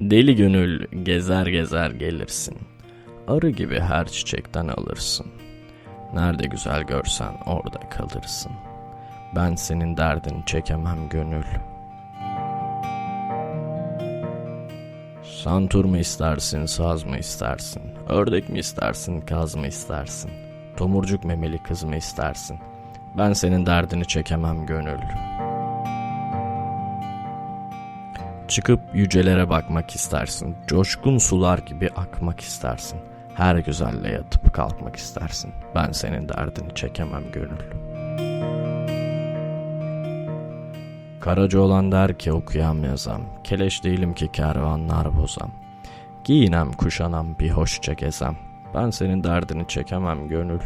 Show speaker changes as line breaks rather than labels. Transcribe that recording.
Deli gönül gezer gezer gelirsin. Arı gibi her çiçekten alırsın. Nerede güzel görsen orada kalırsın. Ben senin derdini çekemem gönül. Santur mu istersin, saz mı istersin? Ördek mi istersin, kaz mı istersin? Tomurcuk memeli kız mı istersin? Ben senin derdini çekemem gönül. Çıkıp yücelere bakmak istersin. Coşkun sular gibi akmak istersin. Her güzelle yatıp kalkmak istersin. Ben senin derdini çekemem gönül. Karaca olan der ki okuyam yazam. Keleş değilim ki kervanlar bozam. Giyinem kuşanam bir hoşça gezem. Ben senin derdini çekemem gönül.